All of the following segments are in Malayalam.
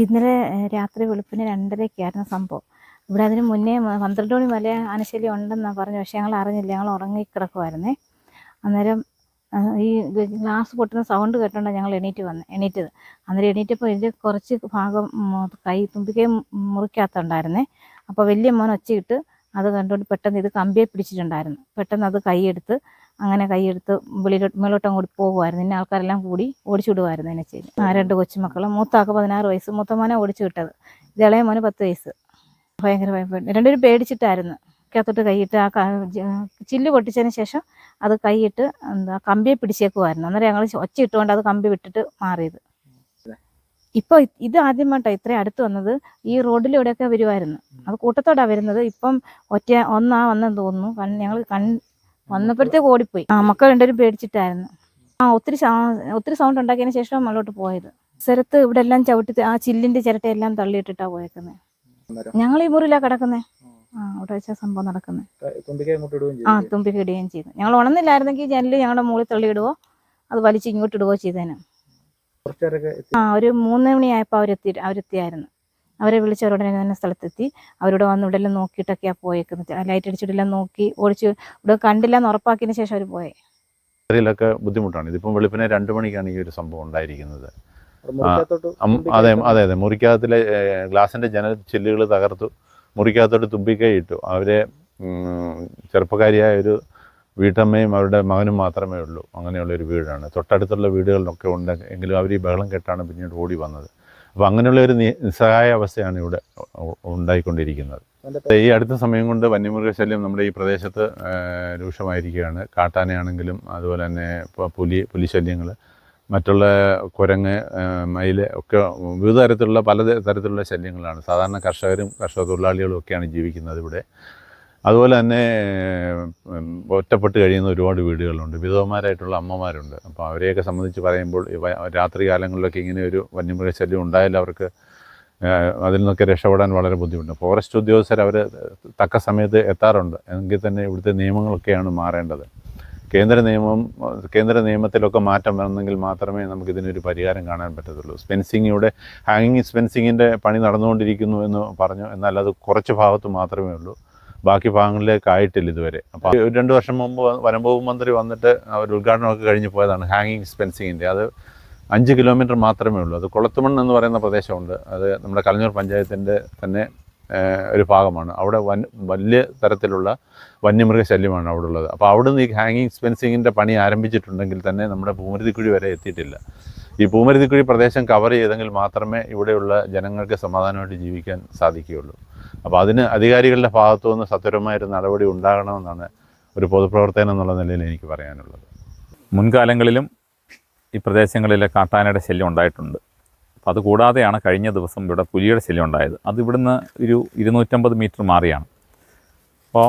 ഇന്നലെ രാത്രി വെളുപ്പിന് രണ്ടരയ്ക്കായിരുന്നു സംഭവം. ഇവിടെ അതിന് മുന്നേ പന്ത്രണ്ട് മണി വരെ ആനശല്യം ഉണ്ടെന്നാണ് പറഞ്ഞു പക്ഷേ ഞങ്ങൾ അറിഞ്ഞില്ല. ഞങ്ങൾ ഉറങ്ങിക്കിടക്കുമായിരുന്നേ അന്നേരം ഈ ഗ്ലാസ് പൊട്ടുന്ന സൗണ്ട് കേട്ടോണ്ടാണ് ഞങ്ങൾ എണീറ്റ് വന്ന് എണീറ്റത്. അന്നേരം എണീറ്റപ്പോൾ ഇതിന്റെ കുറച്ച് ഭാഗം കൈ തുമ്പിക്കൈ മുറിക്കാത്തുണ്ടായിരുന്നേ അപ്പോൾ വലിയ മോൻ ഒച്ചയിട്ട് അത് കണ്ടുകൊണ്ട് പെട്ടെന്ന് ഇത് കമ്പിയെ പിടിച്ചിട്ടുണ്ടായിരുന്നു. പെട്ടെന്ന് അത് കൈയെടുത്ത് അങ്ങനെ കൈയെടുത്ത് വെളിയിലോട്ട് മേലോട്ട് കൂടി പോകുമായിരുന്നു ഇന്ന ആൾക്കാരെല്ലാം കൂടി ഓടിച്ചു വിടുമായിരുന്നു എന്നെ ചെയ്ത്. ആ രണ്ട് കൊച്ചുമക്കളും മൂത്താക്ക് പതിനാറ് വയസ്സ് മൂത്ത മോനെ ഓടിച്ചു വിട്ടത് ഇളയ മോന് പത്ത് വയസ്സ്. ഭയങ്കര ഭയപ്പെട്ടു രണ്ടുപേരും പേടിച്ചിട്ടായിരുന്നു. കത്തോട്ട് കൈയിട്ട് ആ ചില്ല് പൊട്ടിച്ചതിന് ശേഷം അത് കൈയിട്ട് എന്താ കമ്പിയെ പിടിച്ചേക്കുമായിരുന്നു അന്നേരം ഞങ്ങൾ ഒച്ച ഇട്ടുകൊണ്ട് അത് കമ്പി വിട്ടിട്ട് മാറിയത്. ഇപ്പോൾ ഇത് ആദ്യമായിട്ടാണ് ഇത്രയും അടുത്ത് വന്നത്. ഈ റോഡിലൂടെയൊക്കെ വരുമായിരുന്നു അത് കൂട്ടത്തോടാണ് വരുന്നത്. ഇപ്പം ഒറ്റ ഒന്നാ വന്നെന്ന് തോന്നുന്നു. കാരണം ഞങ്ങൾ കൺ വന്നപ്പോഴത്തേക്ക് ഓടിപ്പോയി. ആ മക്കൾ രണ്ടുപേരും പേടിച്ചിട്ടായിരുന്നു. ആ ഒത്തിരി ഒത്തിരി സൗണ്ട് ഉണ്ടാക്കിയതിന് ശേഷം മുകളിലോട്ട് പോയത്. സ്ഥലത്ത് ഇവിടെ എല്ലാം ചവിട്ടി ആ ചില്ലിന്റെ ചിരട്ടയെല്ലാം തള്ളിയിട്ടിട്ടാ പോയേക്കുന്നത് ഞങ്ങൾ ഈ മുറിയിലാ കിടക്കുന്നത് ആ അവിടെ വെച്ചാ സംഭവം നടക്കുന്നത് ആ തുമ്പിക്ക് ഇടുകയും ചെയ്തു. ഞങ്ങൾ ഉണർന്നില്ലായിരുന്നെങ്കിൽ ജനൽ ഞങ്ങളുടെ മുകളിൽ തള്ളിയിടുവോ? അത് വലിച്ച് ഇങ്ങോട്ട് ഇടുവോ ചെയ്തേനെ. ആ ഒരു മൂന്ന് മണിയായപ്പോൾ അവരെത്തി അവരെത്തിയായിരുന്നു. അവരെ വിളിച്ച് അവരുടനെ തന്നെ സ്ഥലത്തെത്തി. അവരോട് വന്ന് ഇവിടെ എല്ലാം നോക്കിയിട്ടൊക്കെയാണ് പോയേക്കുന്നത് ലൈറ്റ് അടിച്ചിട്ടെല്ലാം നോക്കി ഓടിച്ച് ഇവിടെ കണ്ടില്ല എന്ന് ഉറപ്പാക്കിയതിന് ശേഷം അവർ പോയെ. അതിലൊക്കെ ബുദ്ധിമുട്ടാണ്. ഇതിപ്പം വെളുപ്പിനെ രണ്ട് മണിക്കാണ് ഈ ഒരു സംഭവം ഉണ്ടായിരിക്കുന്നത്. അതെ അതെ അതെ. മുറിക്കകത്തിലെ ഗ്ലാസിന്റെ ഗ്ലാസിന്റെ ജനൽ ചില്ലുകൾ തകർത്തു. മുറിക്കകത്തോട്ട് തുമ്പിക്കൈ ഇട്ടു. അവരെ ചെറുപ്പക്കാരിയായ ഒരു വീട്ടമ്മയും അവരുടെ മകനും മാത്രമേ ഉള്ളൂ. അങ്ങനെയുള്ളൊരു വീടാണ്. തൊട്ടടുത്തുള്ള വീടുകളിലൊക്കെ ഉണ്ട്. എങ്കിലും അവർ ഈ ബഹളം കെട്ടാണ് പിന്നീട് ഓടി വന്നത്. അപ്പോൾ അങ്ങനെയുള്ള ഒരു നിസ്സഹായ അവസ്ഥയാണ് ഇവിടെ ഉണ്ടായിക്കൊണ്ടിരിക്കുന്നത്. ഈ അടുത്ത സമയം കൊണ്ട് വന്യമൃഗശല്യം നമ്മുടെ ഈ പ്രദേശത്ത് രൂക്ഷമായിരിക്കുകയാണ്. കാട്ടാനയാണെങ്കിലും അതുപോലെ തന്നെ പുലി പുലിശല്യങ്ങൾ മറ്റുള്ള കുരങ്ങ് മയിൽ ഒക്കെ വിവിധ തരത്തിലുള്ള പല തരത്തിലുള്ള ശല്യങ്ങളാണ്. സാധാരണ കർഷകരും കർഷക തൊഴിലാളികളും ഒക്കെയാണ് ജീവിക്കുന്നത് ഇവിടെ. അതുപോലെ തന്നെ ഒറ്റപ്പെട്ട് കഴിയുന്ന ഒരുപാട് വീടുകളുണ്ട്. വിധവമാരായിട്ടുള്ള അമ്മമാരുണ്ട്. അപ്പോൾ അവരെയൊക്കെ സംബന്ധിച്ച് പറയുമ്പോൾ രാത്രി കാലങ്ങളിലൊക്കെ ഇങ്ങനെ ഒരു വന്യമൃഗശല്യം ഉണ്ടായാൽ അവർക്ക് അതിൽ നിന്നൊക്കെ രക്ഷപ്പെടാൻ വളരെ ബുദ്ധിമുട്ടുണ്ട്. ഫോറസ്റ്റ് ഉദ്യോഗസ്ഥർ അവർ തക്ക സമയത്ത് എത്താറുണ്ട്. എങ്കിൽ തന്നെ ഇവിടുത്തെ നിയമങ്ങളൊക്കെയാണ് മാറേണ്ടത്. കേന്ദ്ര നിയമം കേന്ദ്ര നിയമത്തിലൊക്കെ മാറ്റം വന്നെങ്കിൽ മാത്രമേ നമുക്കിതിനൊരു പരിഹാരം കാണാൻ പറ്റത്തുള്ളൂ. സ്പെൻസിങ്ങിയുടെ ഹാങ്ങിങ് സ്പെൻസിങ്ങിന്റെ പണി നടന്നുകൊണ്ടിരിക്കുന്നു എന്ന് പറഞ്ഞു എന്നാൽ അത് കുറച്ച് ഭാഗത്ത് മാത്രമേ ഉള്ളൂ. ബാക്കി ഭാഗങ്ങളിലേക്ക് ആയിട്ടില്ല ഇതുവരെ അപ്പോൾ രണ്ട് വർഷം മുമ്പ് വനംവകുപ്പ് മന്ത്രി വന്നിട്ട് അവർ ഉദ്ഘാടനമൊക്കെ കഴിഞ്ഞ് പോയതാണ് ഹാങ്ങിങ് ഫെൻസിങ്ങിന്റെ അത് അഞ്ച് കിലോമീറ്റർ മാത്രമേ ഉള്ളൂ. അത് കുളത്തുമണ്ണ് എന്ന് പറയുന്ന പ്രദേശമുണ്ട്. അത് നമ്മുടെ കലഞ്ഞൂർ പഞ്ചായത്തിന്റെ തന്നെ ഒരു ഭാഗമാണ്. അവിടെ വൻ വലിയ തരത്തിലുള്ള വന്യമൃഗ വന്യമൃഗശല്യമാണ് അവിടെ ഉള്ളത് അപ്പോൾ അവിടുന്ന് ഈ ഹാങ്ങിങ് ഫെൻസിങ്ങിന്റെ പണി ആരംഭിച്ചിട്ടുണ്ടെങ്കിൽ തന്നെ നമ്മുടെ ഭൂമൃതിക്കുഴി വരെ എത്തിയിട്ടില്ല. ഈ പൂമരുതിക്കുഴി പ്രദേശം കവർ ചെയ്തെങ്കിൽ മാത്രമേ ഇവിടെയുള്ള ജനങ്ങൾക്ക് സമാധാനമായിട്ട് ജീവിക്കാൻ സാധിക്കുകയുള്ളൂ. അപ്പോൾ അതിന് അധികാരികളുടെ ഭാഗത്തു നിന്ന് സത്വരമായൊരു നടപടി ഉണ്ടാകണമെന്നാണ് ഒരു പൊതുപ്രവർത്തനം എന്നുള്ള നിലയിൽ എനിക്ക് പറയാനുള്ളത്. മുൻകാലങ്ങളിലും ഈ പ്രദേശങ്ങളിലെ കാട്ടാനയുടെ ശല്യം ഉണ്ടായിട്ടുണ്ട്. അപ്പോൾ അതുകൂടാതെയാണ് കഴിഞ്ഞ ദിവസം ഇവിടെ പുലിയുടെ ശല്യം ഉണ്ടായത്. അത് ഇവിടുന്ന് ഒരു ഇരുന്നൂറ്റമ്പത് മീറ്റർ മാറിയാണ്. അപ്പോൾ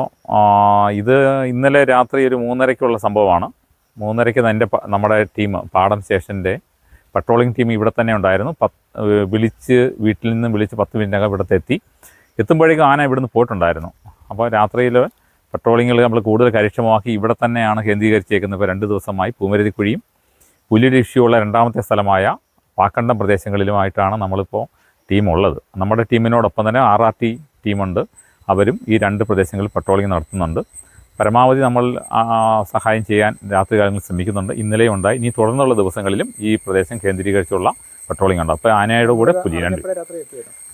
ഇത് ഇന്നലെ രാത്രി ഒരു മൂന്നരയ്ക്കുള്ള സംഭവമാണ്. മൂന്നരയ്ക്ക് എന്റെ നമ്മുടെ ടീം പാടം സ്റ്റേഷന്റെ പട്രോളിംഗ് ടീം ഇവിടെ തന്നെ ഉണ്ടായിരുന്നു. പത്ത് വിളിച്ച് വീട്ടിൽ നിന്ന് വിളിച്ച് പത്ത് മിനിറ്റിനകം ഇവിടുത്തെ എത്തി. എത്തുമ്പോഴേക്കും ആന ഇവിടുന്ന് പോയിട്ടുണ്ടായിരുന്നു. അപ്പോൾ രാത്രിയിൽ പട്രോളിങ്ങുകൾ നമ്മൾ കൂടുതൽ കാര്യക്ഷമമാക്കി ഇവിടെ തന്നെയാണ് കേന്ദ്രീകരിച്ചേക്കുന്നത്. ഇപ്പോൾ രണ്ട് ദിവസമായി പൂമരതിക്കുഴിയും പുലിയുടെ ഇഷ്യൂ രണ്ടാമത്തെ സ്ഥലമായ പാക്കണ്ടം പ്രദേശങ്ങളിലുമായിട്ടാണ് നമ്മളിപ്പോൾ ടീമുള്ളത്. നമ്മുടെ ടീമിനോടൊപ്പം തന്നെ ആർ ആർ ടി ടീമുണ്ട്. അവരും ഈ രണ്ട് പ്രദേശങ്ങളിൽ പട്രോളിംഗ് നടത്തുന്നുണ്ട്. പരമാവധി നമ്മൾ സഹായം ചെയ്യാൻ രാത്രി കാലങ്ങളിൽ ശ്രമിക്കുന്നുണ്ട്. ഇന്നലെയും ഉണ്ടായി. ഇനി തുടർന്നുള്ള ദിവസങ്ങളിലും ഈ പ്രദേശം കേന്ദ്രീകരിച്ചുള്ള പട്രോളിംഗ് ഉണ്ട്. അപ്പോൾ ആനയുടെ കൂടെ പുലി രണ്ട്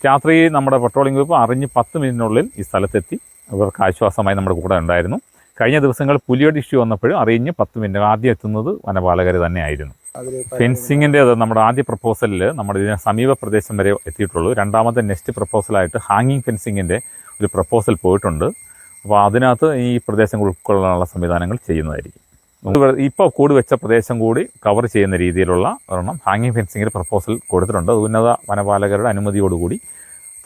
രാത്രി നമ്മുടെ പെട്രോളിംഗ് ഗ്രൂപ്പ് അറിഞ്ഞ് പത്ത് മിനിറ്റിനുള്ളിൽ ഈ സ്ഥലത്തെത്തി. ഇവർക്ക് ആശ്വാസമായി നമ്മുടെ കൂടെ ഉണ്ടായിരുന്നു. കഴിഞ്ഞ ദിവസങ്ങൾ പുലിയുടെ ഇഷ്യൂ വന്നപ്പോഴും അറിഞ്ഞ് പത്ത് മിനിറ്റ് ആദ്യം എത്തുന്നത് വനപാലകർ തന്നെയായിരുന്നു. ഫെൻസിങ്ങിന്റെ അത് നമ്മുടെ ആദ്യ പ്രപ്പോസലിൽ നമ്മുടെ ഇതിന് സമീപ പ്രദേശം വരെ എത്തിയിട്ടുള്ളൂ. രണ്ടാമത്തെ നെക്സ്റ്റ് പ്രപ്പോസലായിട്ട് ഹാങ്ങിങ് ഫെൻസിങ്ങിന്റെ ഒരു പ്രപ്പോസൽ പോയിട്ടുണ്ട്. അപ്പോൾ അതിനകത്ത് ഈ പ്രദേശം ഉൾക്കൊള്ളാനുള്ള സംവിധാനങ്ങൾ ചെയ്യുന്നതായിരിക്കും. ഇപ്പോൾ കൂടി വെച്ച പ്രദേശം കൂടി കവർ ചെയ്യുന്ന രീതിയിലുള്ള ഒരെണ്ണം ഹാങ്ങിങ് ഫെൻസിങ്ങിൽ പ്രപ്പോസൽ കൊടുത്തിട്ടുണ്ട്. ഉന്നത വനപാലകരുടെ അനുമതിയോടുകൂടി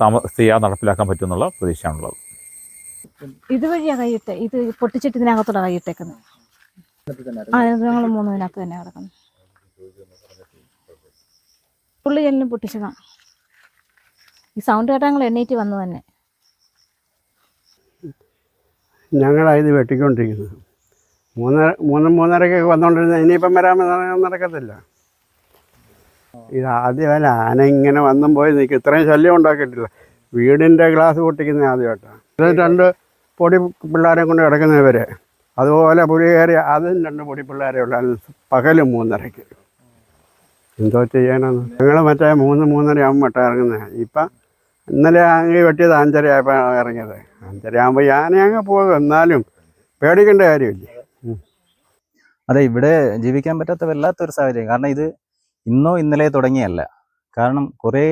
താമസ ചെയ്യാൻ നടപ്പിലാക്കാൻ പറ്റുമെന്നുള്ള പ്രതീക്ഷയാണുള്ളത്. ഇതുവഴിയാ കൈയിട്ടെ? ഇത് പൊട്ടിച്ചിട്ട് ഇതിനകത്തോടെ കൈയിട്ടേക്കുന്നത് മൂന്നിനകത്ത് തന്നെ കിടക്കുന്നത് പുള്ളി എല്ലാം പൊട്ടിച്ചതാണ് ഈ സൗണ്ട് കേട്ടാൽ ഞങ്ങൾ എണ്ണീറ്റ് വന്നു തന്നെ. ഞങ്ങളാണ് ഇത് വെട്ടിക്കൊണ്ടിരിക്കുന്നത്. മൂന്നര മൂന്ന് മൂന്നരക്കൊക്കെ വന്നുകൊണ്ടിരുന്ന ഇനിയിപ്പം വരാമെന്ന് നടക്കത്തില്ല. ഇത് ആദ്യമല്ല ആന ഇങ്ങനെ വന്നും പോയി നിൽക്കും ഇത്രയും ശല്യം ഉണ്ടാക്കിയിട്ടില്ല. വീടിന്റെ ഗ്ലാസ് പൊട്ടിക്കുന്ന ആദ്യമായിട്ടാണ് ഇത് രണ്ട് പൊടി പിള്ളേരെ കൊണ്ട് കിടക്കുന്നവരെ അതുപോലെ പുലി കയറി അതും രണ്ട് പൊടി പിള്ളേരെ ഉള്ളു. പകലും മൂന്നരയ്ക്ക്. എന്തോ ചെയ്യാനാണ് ഞങ്ങൾ മറ്റേ മൂന്ന് മൂന്നര ആകുമ്പോൾ ഇറങ്ങുന്നത് ഇപ്പം ഇന്നലെ അങ്ങ് വെട്ടിയത് അഞ്ചര ആയപ്പോൾ ഇറങ്ങിയത്. അഞ്ചര ആകുമ്പോൾ ഞാൻ അങ്ങ് പോകും എന്നാലും പേടിക്കേണ്ട കാര്യമില്ല. അതെ ഇവിടെ ജീവിക്കാൻ പറ്റാത്ത വല്ലാത്തൊരു സാഹചര്യം. കാരണം ഇത് ഇന്നോ ഇന്നലെ തുടങ്ങിയല്ല. കാരണം കുറേ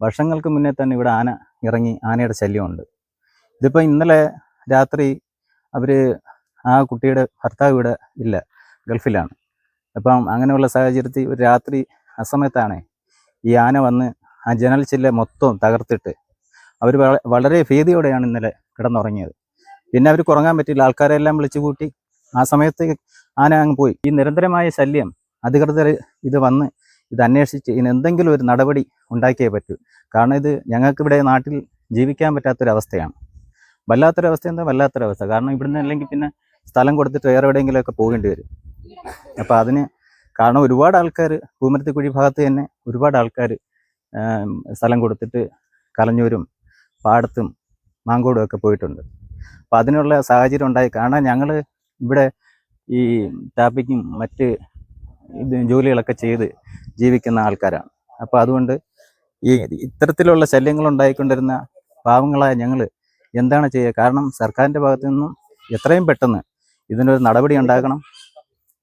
വർഷങ്ങൾക്ക് മുന്നേ തന്നെ ഇവിടെ ആന ഇറങ്ങി ആനയുടെ ശല്യമുണ്ട്. ഇതിപ്പോൾ ഇന്നലെ രാത്രി അവർ ആ കുട്ടിയുടെ ഭർത്താവ് ഇവിടെ ഇല്ല ഗൾഫിലാണ്. അപ്പം അങ്ങനെയുള്ള സാഹചര്യത്തിൽ ഒരു രാത്രി അസമയത്താണ് ഈ ആന വന്ന് ആ ജനൽ ചില്ല മൊത്തം തകർത്തിട്ട് അവർ വളരെ ഭീതിയോടെയാണ് ഇന്നലെ കിടന്നുറങ്ങിയത്. പിന്നെ അവർക്ക് കുറങ്ങാൻ പറ്റില്ല ആൾക്കാരെല്ലാം വിളിച്ചു കൂട്ടി ആ സമയത്ത് ആന അങ്ങ് പോയി. ഈ നിരന്തരമായ ശല്യം അധികൃതർ ഇത് വന്ന് ഇത് അന്വേഷിച്ച് ഇതിന് എന്തെങ്കിലും ഒരു നടപടി ഉണ്ടാക്കിയേ പറ്റൂ. കാരണം ഇത് ഞങ്ങൾക്കിവിടെ നാട്ടിൽ ജീവിക്കാൻ പറ്റാത്തൊരവസ്ഥയാണ്. വല്ലാത്തൊരവസ്ഥ എന്താ? വല്ലാത്തൊരവസ്ഥ. കാരണം ഇവിടുന്ന് അല്ലെങ്കിൽ പിന്നെ സ്ഥലം കൊടുത്തിട്ട് വേറെ എവിടെയെങ്കിലുമൊക്കെ പോകേണ്ടി വരും. അപ്പോൾ അതിന് കാരണം ഒരുപാട് ആൾക്കാർ പൂമരത്തിക്കുഴി ഭാഗത്ത് തന്നെ ഒരുപാട് ആൾക്കാർ സ്ഥലം കൊടുത്തിട്ട് കലഞ്ഞൂരും പാടത്തും മാങ്കോടും ഒക്കെ പോയിട്ടുണ്ട്. അപ്പോൾ അതിനുള്ള സാഹചര്യം ഉണ്ടായി. കാരണം ഞങ്ങൾ ഇവിടെ ഈ ടാപ്പിക്കും മറ്റ് ജോലികളൊക്കെ ചെയ്ത് ജീവിക്കുന്ന ആൾക്കാരാണ്. അപ്പോൾ അതുകൊണ്ട് ഈ ഇത്തരത്തിലുള്ള ശല്യങ്ങൾ ഉണ്ടായിക്കൊണ്ടിരുന്ന പാവങ്ങളായ ഞങ്ങൾ എന്താണ് ചെയ്യുക? കാരണം സർക്കാരിന്റെ ഭാഗത്തു നിന്നും എത്രയും പെട്ടെന്ന് ഇതിനൊരു നടപടി ഉണ്ടാക്കണം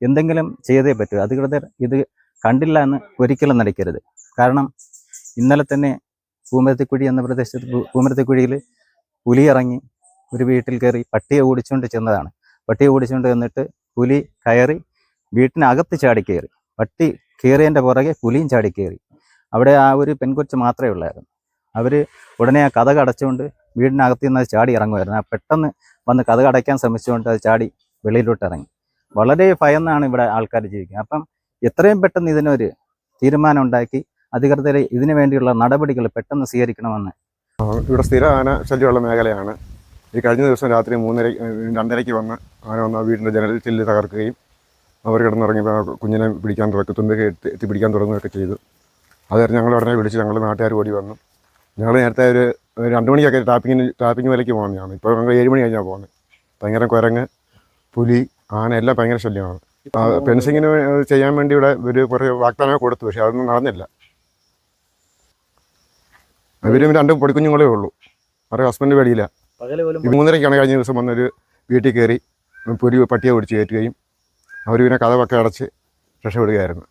എന്തെങ്കിലും ചെയ്തേ പറ്റൂ. അധികൃതർ ഇത് കണ്ടില്ല എന്ന് ഒരിക്കലും നടിക്കരുത്. കാരണം ഇന്നലെ തന്നെ പൂമരത്തിക്കുഴി എന്ന പ്രദേശത്ത് പൂമരത്തിക്കുഴിയിൽ പുലി ഇറങ്ങി ഒരു വീട്ടിൽ കയറി പട്ടിയെ ഓടിച്ചുകൊണ്ട് ചെന്നതാണ്. പട്ടിയെ ഓടിച്ചുകൊണ്ട് ചെന്നിട്ട് പുലി കയറി വീട്ടിനകത്ത് ചാടി കയറി. പട്ടി കയറിയതിന്റെ പുറകെ പുലിയും ചാടി കയറി. അവിടെ ആ ഒരു പെൺകൊച്ച് മാത്രമേ ഉള്ളായിരുന്നു. അവർ ഉടനെ ആ കഥ അടച്ചുകൊണ്ട് വീടിനകത്ത് നിന്ന് അത് ചാടി ഇറങ്ങുമായിരുന്നു. ആ പെട്ടെന്ന് വന്ന് കഥ അടയ്ക്കാൻ ശ്രമിച്ചുകൊണ്ട് അത് ചാടി വെളിയിലോട്ട് ഇറങ്ങി. വളരെ ഭയന്നാണ് ഇവിടെ ആൾക്കാർ ജീവിക്കുന്നത്. അപ്പം എത്രയും പെട്ടെന്ന് ഇതിനൊരു തീരുമാനം ഉണ്ടാക്കി അധികൃതർ ഇതിനു വേണ്ടിയുള്ള നടപടികൾ പെട്ടെന്ന് സ്വീകരിക്കണമെന്ന്. ഇവിടെ സ്ഥിര ആന ശല്യമുള്ള മേഖലയാണ്. ഈ കഴിഞ്ഞ ദിവസം രാത്രി മൂന്നര രണ്ടരയ്ക്ക് വന്ന് ആന വന്ന വീടിന്റെ ജനൽ ചില്ല് തകർക്കുകയും അവർ കിടന്നിറങ്ങിയപ്പോൾ കുഞ്ഞിനെ പിടിക്കാൻ തുടക്കം തുമ്പിക്ക് എത്തി പിടിക്കാൻ തുടങ്ങുകയൊക്കെ ചെയ്തു. അത് ഞങ്ങൾ ഉടനെ വിളിച്ച് ഞങ്ങൾ നാട്ടുകാർ ഓടി വന്നു. ഞങ്ങൾ നേരത്തെ ഒരു രണ്ട് മണിക്കൊക്കെ ടാപ്പിങ്ങിന് ടാപ്പിംഗ് വിലയ്ക്ക് പോകുന്നതാണ് ഇപ്പോൾ ഞങ്ങൾ ഏഴ് മണി കഴിഞ്ഞാൽ പോകുന്നത്. ഭയങ്കര കുരങ്ങ് പുലി ആന എല്ലാം ഭയങ്കര ശല്യമാണ്. ഫെൻസിങ്ങിന് ചെയ്യാൻ വേണ്ടി ഇവിടെ ഒരു കുറേ വാഗ്ദാനമൊക്കെ കൊടുത്തു പക്ഷേ അതൊന്നും നടന്നില്ല. ഇവരും രണ്ട് പൊടിക്കുഞ്ഞുങ്ങളേ ഉള്ളൂ. അവരുടെ ഹസ്ബൻഡ് വെളിയില്ല മൂന്നരക്കാണ് മൂന്നരയ്ക്കാണ് കഴിഞ്ഞ ദിവസം വന്നൊരു വീട്ടിൽ കയറി പൊരി പട്ടിയെ ഓടിച്ച് കയറ്റുകയും അവർ പിന്നെ കഥവൊക്കെ അടച്ച് രക്ഷപ്പെടുകയായിരുന്നു.